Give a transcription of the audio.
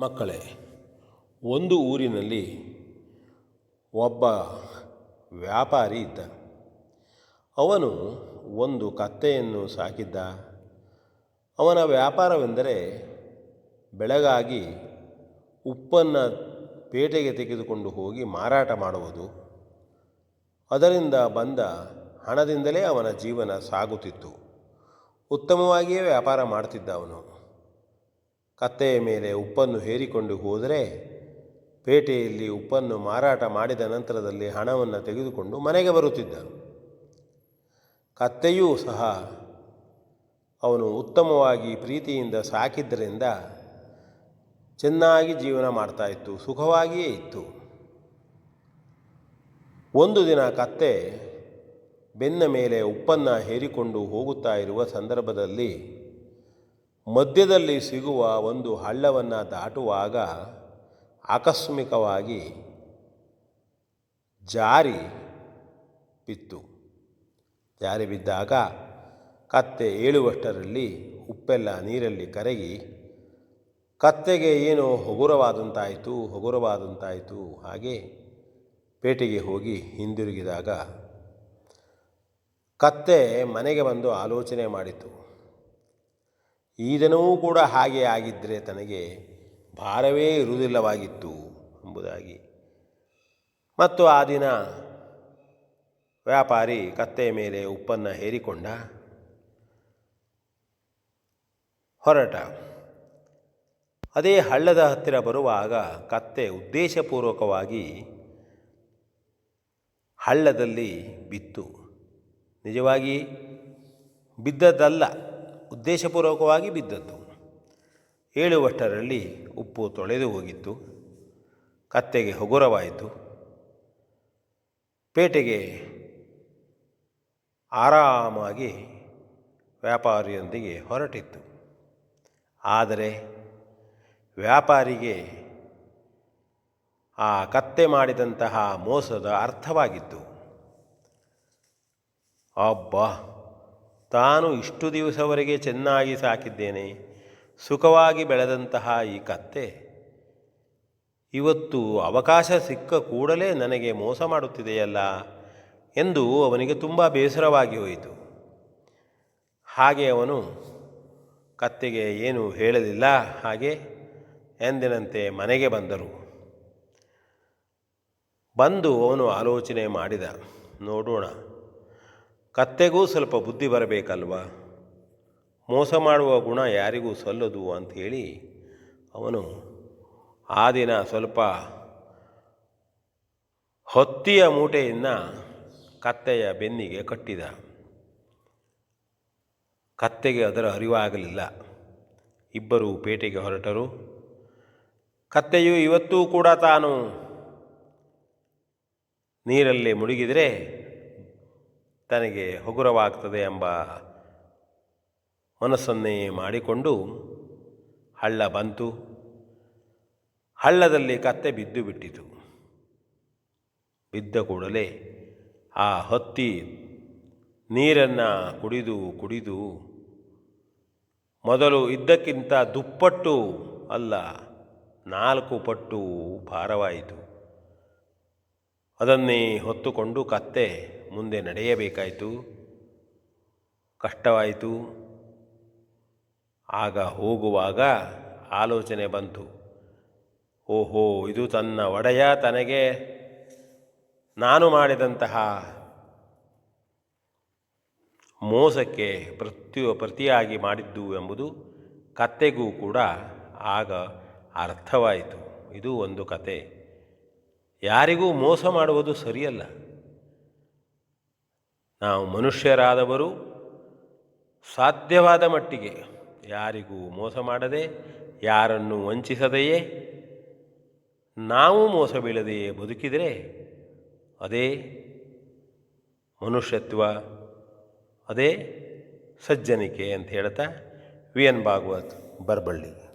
ಮಕ್ಕಳೇ, ಒಂದು ಊರಿನಲ್ಲಿ ಒಬ್ಬ ವ್ಯಾಪಾರಿ ಇದ್ದ. ಅವನು ಒಂದು ಕತ್ತೆಯನ್ನು ಸಾಕಿದ್ದ. ಅವನ ವ್ಯಾಪಾರವೆಂದರೆ ಬೆಳಗಾಗಿ ಉಪ್ಪನ್ನು ಪೇಟೆಗೆ ತೆಗೆದುಕೊಂಡು ಹೋಗಿ ಮಾರಾಟ ಮಾಡುವುದು. ಅದರಿಂದ ಬಂದ ಹಣದಿಂದಲೇ ಅವನ ಜೀವನ ಸಾಗುತ್ತಿತ್ತು. ಉತ್ತಮವಾಗಿಯೇ ವ್ಯಾಪಾರ ಮಾಡ್ತಿದ್ದ ಅವನು. ಕತ್ತೆಯ ಮೇಲೆ ಉಪ್ಪನ್ನು ಹೇರಿಕೊಂಡು ಹೋದರೆ ಪೇಟೆಯಲ್ಲಿ ಉಪ್ಪನ್ನು ಮಾರಾಟ ಮಾಡಿದ ನಂತರದಲ್ಲಿ ಹಣವನ್ನು ತೆಗೆದುಕೊಂಡು ಮನೆಗೆ ಬರುತ್ತಿದ್ದ ಕತ್ತೆಯೂ ಸಹ ಅವನು ಉತ್ತಮವಾಗಿ ಪ್ರೀತಿಯಿಂದ ಸಾಕಿದ್ದರಿಂದ ಚೆನ್ನಾಗಿ ಜೀವನ ಮಾಡ್ತಾ ಇತ್ತು, ಸುಖವಾಗಿಯೇ ಇತ್ತು. ಒಂದು ದಿನ ಕತ್ತೆ ಬೆನ್ನ ಮೇಲೆ ಉಪ್ಪನ್ನು ಹೇರಿಕೊಂಡು ಹೋಗುತ್ತಾ ಇರುವ ಸಂದರ್ಭದಲ್ಲಿ ಮಧ್ಯದಲ್ಲಿ ಸಿಗುವ ಒಂದು ಹಳ್ಳವನ್ನು ದಾಟುವಾಗ ಆಕಸ್ಮಿಕವಾಗಿ ಜಾರಿ ಬಿತ್ತು. ಜಾರಿ ಬಿದ್ದಾಗ ಕತ್ತೆ ಏಳುವಷ್ಟರಲ್ಲಿ ಉಪ್ಪೆಲ್ಲ ನೀರಲ್ಲಿ ಕರಗಿ, ಕತ್ತೆಗೆ ಏನು ಹಗುರವಾದಂತಾಯಿತು ಹಗುರವಾದಂತಾಯಿತು ಹಾಗೆ ಪೇಟೆಗೆ ಹೋಗಿ ಹಿಂದಿರುಗಿದಾಗ ಕತ್ತೆ ಮನೆಗೆ ಬಂದು ಆಲೋಚನೆ ಮಾಡಿತು. ಈ ದಿನವೂ ಕೂಡ ಹಾಗೆ ಆಗಿದ್ದರೆ ತನಗೆ ಭಾರವೇ ಇರುವುದಿಲ್ಲವಾಗಿತ್ತು ಎಂಬುದಾಗಿ. ಮತ್ತು ಆ ದಿನ ವ್ಯಾಪಾರಿ ಕತ್ತೆಯ ಮೇಲೆ ಉಪ್ಪನ್ನು ಹೇರಿಕೊಂಡ ಹೊರಟ. ಅದೇ ಹಳ್ಳದ ಹತ್ತಿರ ಬರುವಾಗ ಕತ್ತೆ ಉದ್ದೇಶಪೂರ್ವಕವಾಗಿ ಹಳ್ಳದಲ್ಲಿ ಬಿತ್ತು. ನಿಜವಾಗಿ ಬಿದ್ದದ್ದಲ್ಲ. ಉದ್ದೇಶಪೂರ್ವಕವಾಗಿ ಬಿದ್ದದ್ದು. ಏಳುವಷ್ಟರಲ್ಲಿ ಉಪ್ಪು ತೊಳೆದು ಹೋಗಿತ್ತು ಕತ್ತೆಗೆ ಹಗುರವಾಯಿತು. ಪೇಟೆಗೆ ಆರಾಮಾಗಿ ವ್ಯಾಪಾರಿಯೊಂದಿಗೆ ಹೊರಟಿತ್ತು. ಆದರೆ ವ್ಯಾಪಾರಿಗೆ ಆ ಕತ್ತೆ ಮಾಡಿದಂತಹ ಮೋಸದ ಅರ್ಥವಾಗಿತ್ತು. ಅಬ್ಬಾ! ತಾನು ಇಷ್ಟು ದಿವಸವರೆಗೆ ಚೆನ್ನಾಗಿ ಸಾಕಿದ್ದೇನೆ, ಸುಖವಾಗಿ ಬೆಳೆದಂತಹ ಈ ಕತ್ತೆ. ಇವತ್ತು ಅವಕಾಶ ಸಿಕ್ಕ ಕೂಡಲೇ ನನಗೆ ಮೋಸ ಮಾಡುತ್ತಿದೆಯಲ್ಲ ಎಂದು ಅವನಿಗೆ ತುಂಬ ಬೇಸರವಾಗಿ ಹೋಯಿತು. ಹಾಗೆ ಅವನು, ಕತ್ತೆಗೆ ಏನು ಹೇಳಲಿಲ್ಲ ಹಾಗೆ ಎಂದಿನಂತೆ ಮನೆಗೆ ಬಂದರು. ಬಂದು ಅವನು ಆಲೋಚನೆ ಮಾಡಿದ, ನೋಡೋಣ. ಕತ್ತೆಗೂ ಸ್ವಲ್ಪ ಬುದ್ಧಿ ಬರಬೇಕಲ್ವಾ? ಮೋಸ ಮಾಡುವ ಗುಣ ಯಾರಿಗೂ ಸಲ್ಲದು ಅಂಥೇಳಿ ಅವನು ಆ ದಿನ ಸ್ವಲ್ಪ ಹೊತ್ತಿಯ ಮೂಟೆಯನ್ನು ಕತ್ತೆಯ ಬೆನ್ನಿಗೆ ಕಟ್ಟಿದ. ಕತ್ತೆಗೆ ಅದರ ಅರಿವಾಗಲಿಲ್ಲ. ಇಬ್ಬರು ಪೇಟೆಗೆ ಹೊರಟರು. ಕತ್ತೆಯು ಇವತ್ತೂ ಕೂಡ ತಾನು ನೀರಲ್ಲೇ ಮುಳುಗಿದರೆ ತನಗೆ ಹಗುರವಾಗ್ತದೆ ಎಂಬ ಮನಸ್ಸನ್ನೇ ಮಾಡಿಕೊಂಡು ಹಳ್ಳ ಬಂತು. ಹಳ್ಳದಲ್ಲಿ ಕತ್ತೆ ಬಿದ್ದು ಬಿಟ್ಟಿತು. ಬಿದ್ದ ಕೂಡಲೇ ಆ ಹತ್ತಿ ನೀರನ್ನು ಕುಡಿದು ಕುಡಿದು ಮೊದಲು ಇದ್ದಕ್ಕಿಂತ ದುಪ್ಪಟ್ಟು ಅಲ್ಲ ನಾಲ್ಕು ಪಟ್ಟು ಭಾರವಾಯಿತು. ಅದನ್ನೇ ಹೊತ್ತುಕೊಂಡು ಕತ್ತೆ ಮುಂದೆ ನಡೆಯಬೇಕಾಯಿತು. ಕಷ್ಟವಾಯಿತು. ಆಗ ಹೋಗುವಾಗ ಆಲೋಚನೆ ಬಂತು. ಓಹೋ, ಇದು ತನ್ನ ಒಡೆಯ ತನಗೆ. ನಾನು ಮಾಡಿದಂತಹ ಮೋಸಕ್ಕೆ ಪ್ರತಿಯೊ, ಪ್ರತಿಯಾಗಿ ಮಾಡಿದ್ದು ಎಂಬುದು ಕತ್ತೆಗೂ ಕೂಡ ಆಗ ಅರ್ಥವಾಯಿತು. ಇದು ಒಂದು ಕತೆ. ಯಾರಿಗೂ ಮೋಸ ಮಾಡುವುದು ಸರಿಯಲ್ಲ. ನಾವು ಮನುಷ್ಯರಾದವರು ಸಾಧ್ಯವಾದ ಮಟ್ಟಿಗೆ ಯಾರಿಗೂ ಮೋಸ ಮಾಡದೆ, ಯಾರನ್ನು ವಂಚಿಸದೆಯೇ, ನಾವು ಮೋಸ ಬೀಳದೆಯೇ ಬದುಕಿದರೆ ಅದೇ ಮನುಷ್ಯತ್ವ, ಅದೇ ಸಜ್ಜನಿಕೆ ಅಂತ ಹೇಳ್ತಾ ವಿ ಎನ್ ಭಾಗವತ್ ಬರಬಳ್ಳಿ.